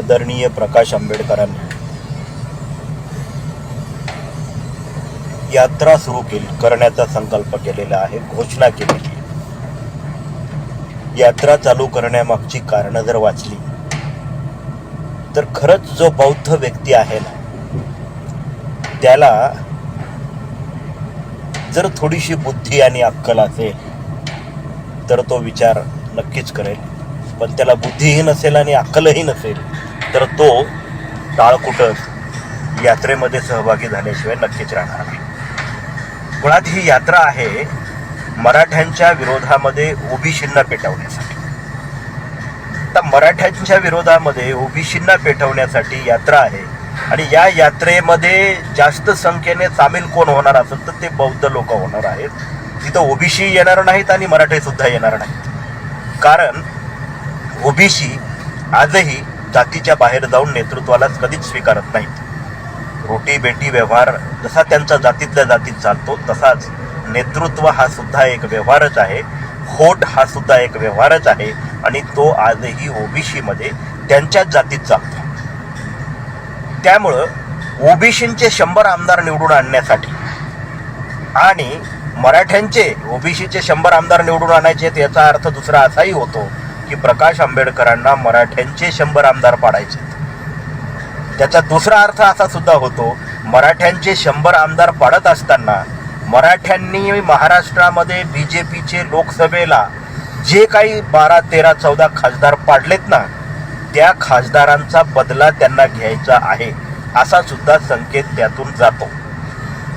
आदरणीय प्रकाश आंबेडकरांनी यात्रा सुरू केली करण्याचा संकल्प केलेला आहे घोषणा केलेली यात्रा चालू करण्यामागची कारणं जर वाचली तर खरंच जो बौद्ध व्यक्ती आहे ना त्याला जर थोडीशी बुद्धी आणि अक्कल असेल तर तो विचार नक्कीच करेल. पण त्याला बुद्धीही नसेल आणि अक्कलही नसेल. तर तो टाळकुटत यात्रेमध्ये सहभागी झाल्याशिवाय नक्कीच राहणार नाही. मुळात ही यात्रा आहे मराठ्यांच्या विरोधामध्ये ओबीसींना पेटवण्यासाठी. आता मराठ्यांच्या विरोधामध्ये ओबीसींना पेटवण्यासाठी यात्रा आहे आणि या यात्रेमध्ये जास्त संख्येने सामील कोण होणार असेल तर ते बौद्ध लोक होणार आहेत. तिथं ओबीसी येणार नाहीत आणि मराठे सुद्धा येणार नाहीत. कारण ओबीसी आजही जातीच्या बाहेर जाऊन नेतृत्वालाच कधीच स्वीकारत नाहीत. रोटी बेटी व्यवहार जसा त्यांचा जातीतल्या जातीत चालतो तसाच नेतृत्व हा सुद्धा एक व्यवहारच आहे. खोट हा सुद्धा एक व्यवहारच आहे आणि तो आजही ओबीसीमध्ये त्यांच्याच जातीत चालतो. त्यामुळं ओबीसींचे शंभर आमदार निवडून आणण्यासाठी आणि मराठ्यांचे ओबीसीचे शंभर आमदार निवडून आणायचे याचा अर्थ दुसरा असाही होतो. की प्रकाश आंबेडकरांना मराठ्यांचे शंभर आमदार पाडायचे. त्याचा दुसरा अर्थ असा सुद्धा होतो मराठ्यांचे शंभर आमदार पाडत असताना मराठ्यांनी महाराष्ट्रामध्ये बी जे पीचे लोकसभेला जे काही बारा तेरा चौदा खासदार पाडलेत ना त्या खासदारांचा बदला त्यांना घ्यायचा आहे असा सुद्धा संकेत त्यातून जातो.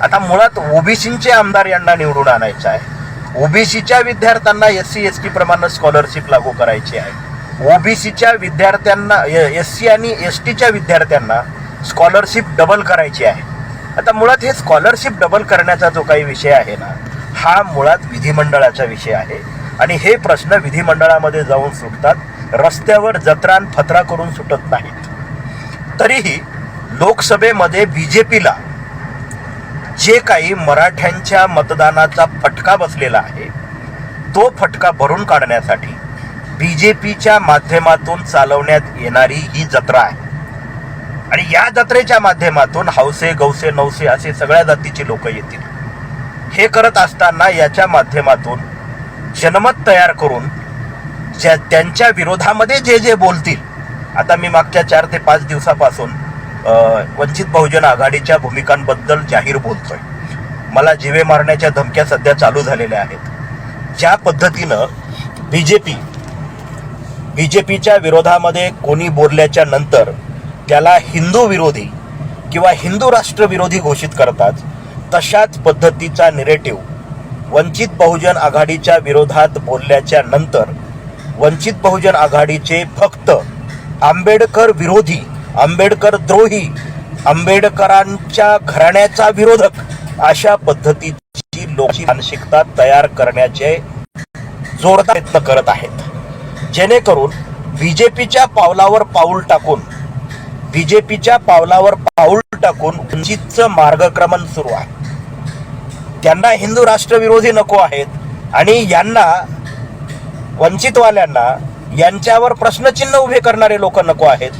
आता मुळात ओबीसींचे आमदार यांना निवडून आणायचं आहे. ओबीसीच्या विद्यार्थ्यांना एस सी एस टी प्रमाणे स्कॉलरशिप लागू करायची आहे. ओबीसीच्या विद्यार्थ्यांना एस सी आणि एस टीच्या विद्यार्थ्यांना स्कॉलरशिप डबल करायची आहे. आता मुळात हे स्कॉलरशिप डबल करण्याचा जो काही विषय आहे ना हा मुळात विधिमंडळाचा विषय आहे. आणि हे प्रश्न विधिमंडळामध्ये जाऊन सुटतात रस्त्यावर जत्रान फत्रा करून सुटत नाहीत. तरीही लोकसभेमध्ये बी जे पीला जे काही मराठ्यांच्या मतदानाचा फटका बसलेला आहे तो फटका भरून काढण्यासाठी बी जे पीच्या माध्यमातून चालवण्यात येणारी ही जत्रा आहे. आणि या जत्रेच्या माध्यमातून हौसे गौसे नवसे असे सगळ्या जातीचे लोक येतील. हे करत असताना याच्या माध्यमातून जनमत तयार करून ज्या त्यांच्या विरोधामध्ये जे जे बोलतील आता मी मागच्या चार ते पाच दिवसापासून वंचित बहुजन आघाडीच्या भूमिकांबद्दल जाहीर बोलतोय. मला जिवे मारण्याच्या धमक्या सध्या चालू झालेल्या आहेत. ज्या पद्धतीनं B J P B J पीच्या विरोधामध्ये कोणी बोलल्याच्या नंतर त्याला हिंदू विरोधी किंवा हिंदू राष्ट्रविरोधी घोषित करतात तशाच पद्धतीचा निरेटिव्ह वंचित बहुजन आघाडीच्या विरोधात बोलल्याच्या नंतर वंचित बहुजन आघाडीचे फक्त आंबेडकर विरोधी आंबेडकर द्रोही आंबेडकरांच्या घराण्याचा विरोधक अशा पद्धतीची लोकांची मानसिकता तयार करण्याचे जोरदार प्रयत्न करत आहेत. जेणेकरून बीजेपीच्या पावलावर पाऊल टाकून बीजेपीच्या पावलावर पाऊल टाकून वंचितचं मार्गक्रमण सुरू आहे. त्यांना हिंदू राष्ट्रविरोधी नको आहेत आणि यांना वंचितवाल्यांना यांच्यावर प्रश्नचिन्ह उभे करणारे लोक नको आहेत.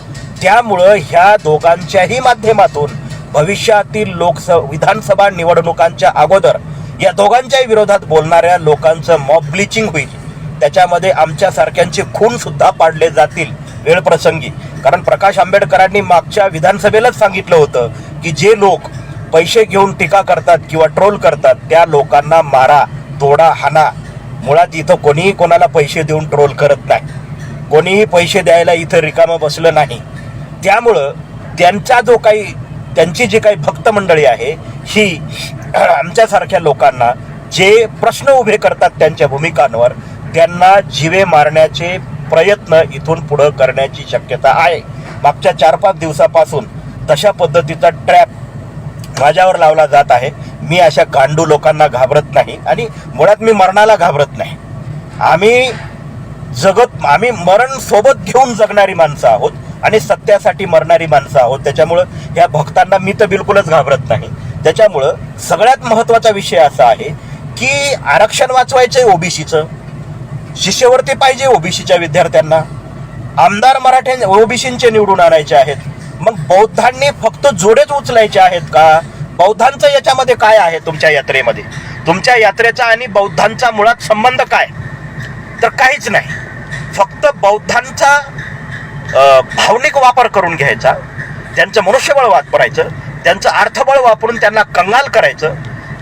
त्यामुळं ह्या दोघांच्याही माध्यमातून भविष्यातील लोकस विधानसभा निवडणुकांच्या अगोदर या दोघांच्याही विरोधात बोलणाऱ्या लोकांचं मॉब ब्लिचिंग होईल. त्याच्यामध्ये आमच्यासारख्यांचे खून सुद्धा पाडले जातील वेळ प्रसंगी कारण प्रकाश आंबेडकरांनी मागच्या विधानसभेलाच सांगितलं होतं की जे लोक पैसे घेऊन टीका करतात किंवा ट्रोल करतात त्या लोकांना मारा तोडा हाना. मुळात इथं कोणीही कोणाला पैसे देऊन ट्रोल करत नाही. कोणीही पैसे द्यायला इथं रिकामं बसलं नाही. त्यामुळं त्यांचा जो काही त्यांची जी काही भक्त मंडळी आहे ही आमच्यासारख्या लोकांना जे प्रश्न उभे करतात त्यांच्या भूमिकांवर त्यांना जिवे मारण्याचे प्रयत्न इथून पुढं करण्याची शक्यता आहे. मागच्या चार पाच दिवसापासून तशा पद्धतीचा ट्रॅप माझ्यावर लावला जात आहे. मी अशा गांडू लोकांना घाबरत नाही आणि मुळात मी मरणाला घाबरत नाही. आम्ही जगत आम्ही मरण सोबत घेऊन जगणारी माणसं आहोत. आणि सत्यासाठी मरणारी माणसं आहोत. त्याच्यामुळं या भक्तांना मी तर बिलकुलच घाबरत नाही. त्याच्यामुळं सगळ्यात महत्त्वाचा विषय असा आहे की आरक्षण वाचवायचं आहे ओबीसीचं. शिष्यवृत्ती पाहिजे ओबीसीच्या विद्यार्थ्यांना. आमदार मराठ्या ओबीसींचे निवडून आणायचे आहेत. मग बौद्धांनी फक्त जोडेच उचलायचे आहेत का? बौद्धांचं याच्यामध्ये काय आहे तुमच्या यात्रेमध्ये? तुमच्या यात्रेचा आणि बौद्धांचा मुळात संबंध काय? तर काहीच नाही. फक्त बौद्धांचा भावनिक वापर करून घ्यायचा त्यांचं मनुष्यबळ वापरायचं त्यांचं अर्थबळ वापरून त्यांना कंगाल करायचं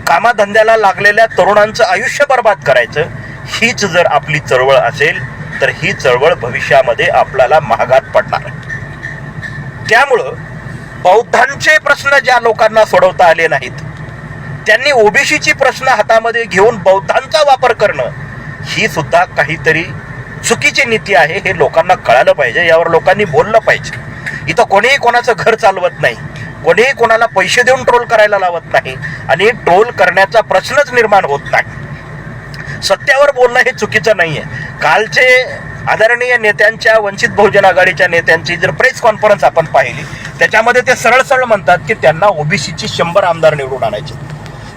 कामाधंद्याला लागलेल्या तरुणांचं आयुष्य बर्बाद करायचं हीच जर आपली चळवळ असेल तर ही चळवळ भविष्यामध्ये आपल्याला महागात पडणार. त्यामुळं बौद्धांचे प्रश्न ज्या लोकांना सोडवता आले नाहीत त्यांनी ओबीसीची प्रश्न हातामध्ये घेऊन बौद्धांचा वापर करणं ही सुद्धा काहीतरी चुकीची नीती आहे हे लोकांना कळालं पाहिजे यावर लोकांनी बोललं पाहिजे. इथं कोणीही कोणाचं घर चालवत नाही कोणीही कोणाला पैसे देऊन ट्रोल करायला लावत नाही आणि ट्रोल करण्याचा प्रश्नच निर्माण होत नाही. सत्यावर बोलणं हे चुकीचं नाही आहे कालचे आदरणीय नेत्यांच्या वंचित बहुजन आघाडीच्या नेत्यांची जर प्रेस कॉन्फरन्स आपण पाहिली त्याच्यामध्ये ते सरळ सरळ म्हणतात की त्यांना ओबीसीची शंभर आमदार निवडून आणायचे.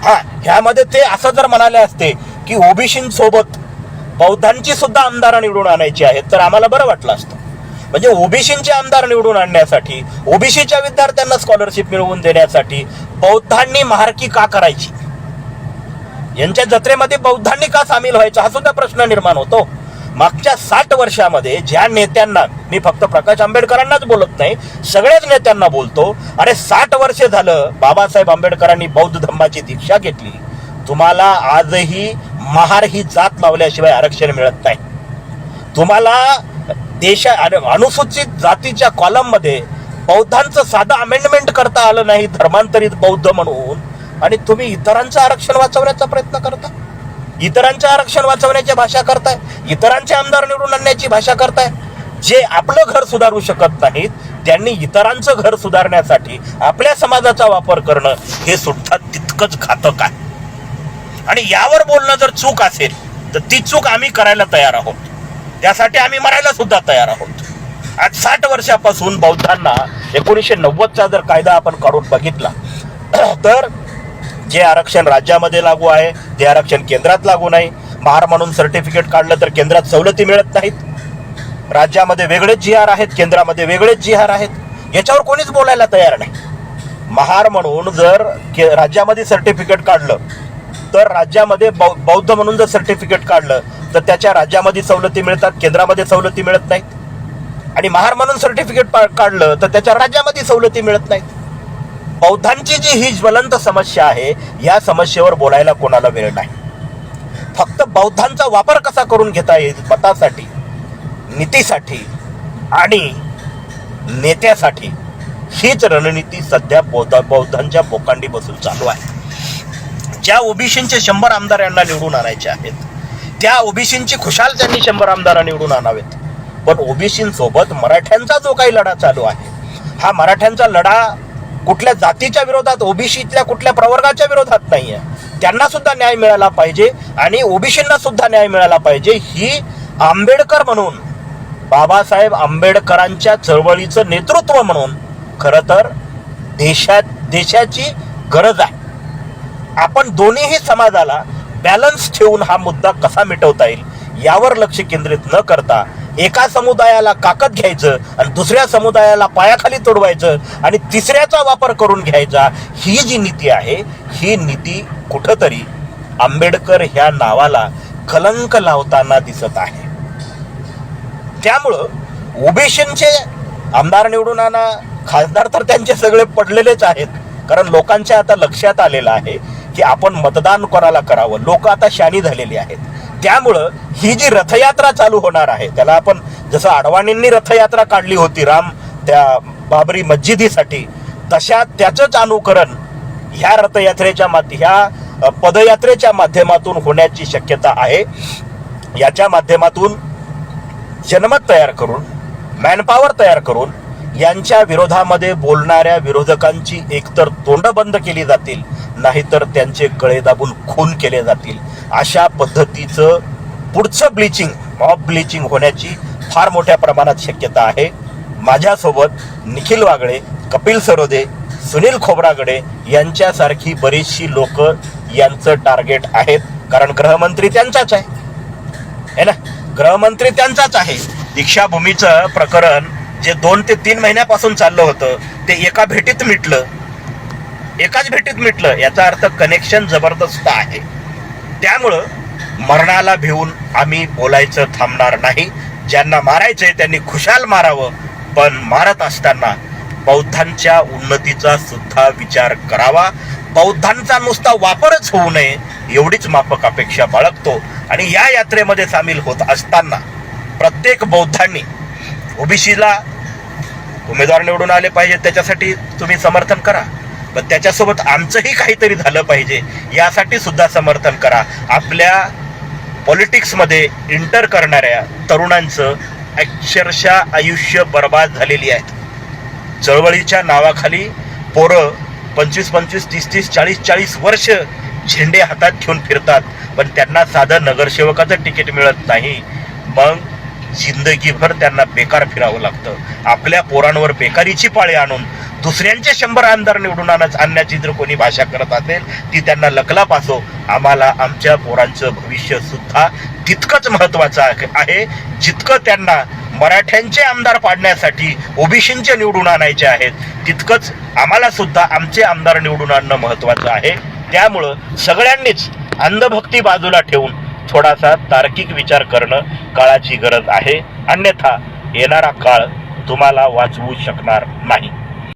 हा ह्यामध्ये ते असं जर म्हणाले असते की ओबीसींसोबत बौद्धांची सुद्धा आमदार निवडून आणायची आहेत तर आम्हाला बरं वाटलं असतं. म्हणजे ओबीसींचे आमदार निवडून आणण्यासाठी ओबीसीच्या विद्यार्थ्यांना स्कॉलरशिप मिळवून देण्यासाठी बौद्धांनी महारकी का करायची? यांच्या जत्रेमध्ये बौद्धांनी का सामील व्हायचं? हा सुद्धा प्रश्न निर्माण होतो. मागच्या साठ वर्षामध्ये ज्या नेत्यांना मी फक्त प्रकाश आंबेडकरांनाच बोलत नाही सगळ्याच नेत्यांना बोलतो अरे साठ वर्ष झालं बाबासाहेब आंबेडकरांनी बौद्ध धम्माची दीक्षा घेतली. तुम्हाला आजही महार ही जात लावल्याशिवाय आरक्षण मिळत नाही. तुम्हाला देशा अनु- अनुसूचित जातीच्या कॉलममध्ये बौद्धांचं साधं अमेंडमेंट करता आलं नाही धर्मांतरित बौद्ध म्हणून आणि तुम्ही इतरांचं आरक्षण वाचवण्याचा प्रयत्न करता? इतरांचं आरक्षण वाचवण्याची भाषा करताय इतरांचे आमदार निवडून आणण्याची भाषा करताय. जे आपलं घर सुधारू शकत नाहीत त्यांनी इतरांचं घर सुधारण्यासाठी आपल्या समाजाचा वापर करणं हे सुद्धा तितकंच घातक आहे. आणि यावर बोलणं जर चूक असेल तर ती चूक आम्ही करायला तयार आहोत. त्यासाठी आम्ही मरायला सुद्धा तयार आहोत. आज साठ वर्षापासून बौद्धांना एकोणीसशे नव्वदचा जर कायदा आपण काढून बघितला तर जे आरक्षण राज्यामध्ये लागू आहे ते आरक्षण केंद्रात लागू नाही. महार म्हणून सर्टिफिकेट काढलं तर केंद्रात सवलती मिळत नाहीत. राज्यामध्ये वेगळेच जी आहेत केंद्रामध्ये वेगळेच जी आहेत. याच्यावर कोणीच बोलायला तयार नाही. महार म्हणून जर के- राज्यामध्ये सर्टिफिकेट काढलं तर राज्यामध्ये बौ बौद्ध म्हणून जर सर्टिफिकेट काढलं तर त्याच्या राज्यामध्ये सवलती मिळतात केंद्रामध्ये सवलती मिळत नाहीत. आणि महार म्हणून सर्टिफिकेट पा- काढलं तर त्याच्या राज्यामध्ये सवलती मिळत नाहीत. बौद्धांची जी ही ज्वलंत समस्या आहे या समस्येवर बोलायला कोणाला वेळ नाही. फक्त बौद्धांचा वापर कसा करून घेता येईल मतासाठी नीतीसाठी आणि नेत्यासाठी हीच रणनीती सध्या बौद्ध बौद्धांच्या बोकांडी बसून चालू आहे. ज्या ओबीसींचे शंभर आमदार यांना निवडून आणायचे आहेत त्या ओबीसींची खुशाल त्यांनी शंभर आमदार निवडून आणावेत. पण ओबीसींसोबत मराठ्यांचा जो काही लढा चालू आहे हा मराठ्यांचा लढा कुठल्या जातीच्या विरोधात ओबीसीतल्या कुठल्या प्रवर्गाच्या विरोधात नाही आहे त्यांना सुद्धा न्याय मिळाला पाहिजे आणि ओबीसींना सुद्धा न्याय मिळाला पाहिजे ही आंबेडकर म्हणून बाबासाहेब आंबेडकरांच्या चळवळीचं नेतृत्व म्हणून खरं तर देशात देशाची गरज आहे. आपण दोन्हीही समाजाला बॅलन्स ठेवून हा मुद्दा कसा मिटवता येईल यावर लक्ष केंद्रित न करता एका समुदायाला काकत घ्यायचं आणि दुसऱ्या समुदायाला पायाखाली तोडवायचं आणि तिसऱ्याचा वापर करून घ्यायचा ही जी नीती आहे ही नीती कुठंतरी आंबेडकर ह्या नावाला कलंक लावताना दिसत आहे. त्यामुळं ओबीसींचे आमदार निवडून आणा खासदार तर त्यांचे सगळे पडलेलेच आहेत कारण लोकांच्या आता लक्षात आलेलं आहे की आपण मतदान कोणाला करावं? लोक आता शानी झालेली आहेत. त्यामुळं ही जी रथयात्रा चालू होणार आहे त्याला आपण जसं अडवाणींनी रथयात्रा काढली होती राम त्या बाबरी मस्जिदीसाठी तशा त्याचंच अनुकरण ह्या रथयात्रेच्या माध्य ह्या पदयात्रेच्या माध्यमातून होण्याची शक्यता आहे. याच्या माध्यमातून जनमत तयार करून मॅनपॉवर तयार करून यांच्या विरोधामध्ये बोलणाऱ्या विरोधकांची एकतर तोंड बंद केली जातील नाहीतर त्यांचे गळे दाबून खून केले जातील. अशा पद्धतीचं पुढचं ब्लिचिंग मॉब ब्लिचिंग होण्याची फार मोठ्या प्रमाणात शक्यता आहे. माझ्यासोबत निखिल वागळे कपिल सरोदे सुनील खोबरागडे यांच्यासारखी बरीचशी लोक यांचं टार्गेट आहेत. कारण गृहमंत्री त्यांचाच आहे. ना? गृहमंत्री त्यांचाच आहे. दीक्षाभूमीचं प्रकरण जे दोन ते तीन महिन्यापासून चाललं होतं ते एका भेटीत मिटलं. एकाच भेटीत मिटलं याचा अर्थ कनेक्शन जबरदस्त आहे. त्यामुळं मरणाला भिवून आम्ही बोलायचं थांबणार नाही. ज्यांना मारायचंय त्यांनी खुशाल मारावं. पण मारत असताना बौद्धांच्या उन्नतीचा सुद्धा विचार करावा. बौद्धांचा नुसता वापरच होऊ नये एवढीच माफक अपेक्षा बाळगतो. आणि या यात्रेमध्ये सामील होत असताना प्रत्येक बौद्धांनी ओबीसीला उमेदवार निवडून आले पाहिजे त्याच्यासाठी तुम्ही समर्थन करा. पण त्याच्यासोबत आमचंही काहीतरी झालं पाहिजे यासाठी सुद्धा समर्थन करा. आपल्या पॉलिटिक्समध्ये इंटर करणाऱ्या तरुणांचं अक्षरशः आयुष्य बर्बाद झालेली आहेत. चळवळीच्या नावाखाली पोरं पंचवीस पंचवीस तीस तीस चाळीस चाळीस वर्ष झेंडे हातात घेऊन फिरतात पण त्यांना साधं नगरसेवकाचं तिकीट मिळत नाही. मग जिंदगीभर त्यांना बेकार फिरावं लागतं. आपल्या पोरांवर बेकारीची पाळी आणून दुसऱ्यांचे शंभर आमदार निवडून आणण्याची जर कोणी भाषा करत असेल ती त्यांना लकलाप असो आम्हाला आमच्या पोरांचं भविष्य सुद्धा तितकंच महत्वाचं आहे- आहे जितकं त्यांना मराठ्यांचे आमदार पाडण्यासाठी ओबीसींचे निवडून आणायचे आहेत तितकंच आम्हाला सुद्धा आमचे आमदार निवडून आणणं महत्वाचं आहे. त्यामुळं सगळ्यांनीच अंधभक्ती बाजूला ठेवून थोडासा तार्किक विचार करणं काळाची गरज आहे. अन्यथा येणारा काळ तुम्हाला वाचवू शकणार नाही.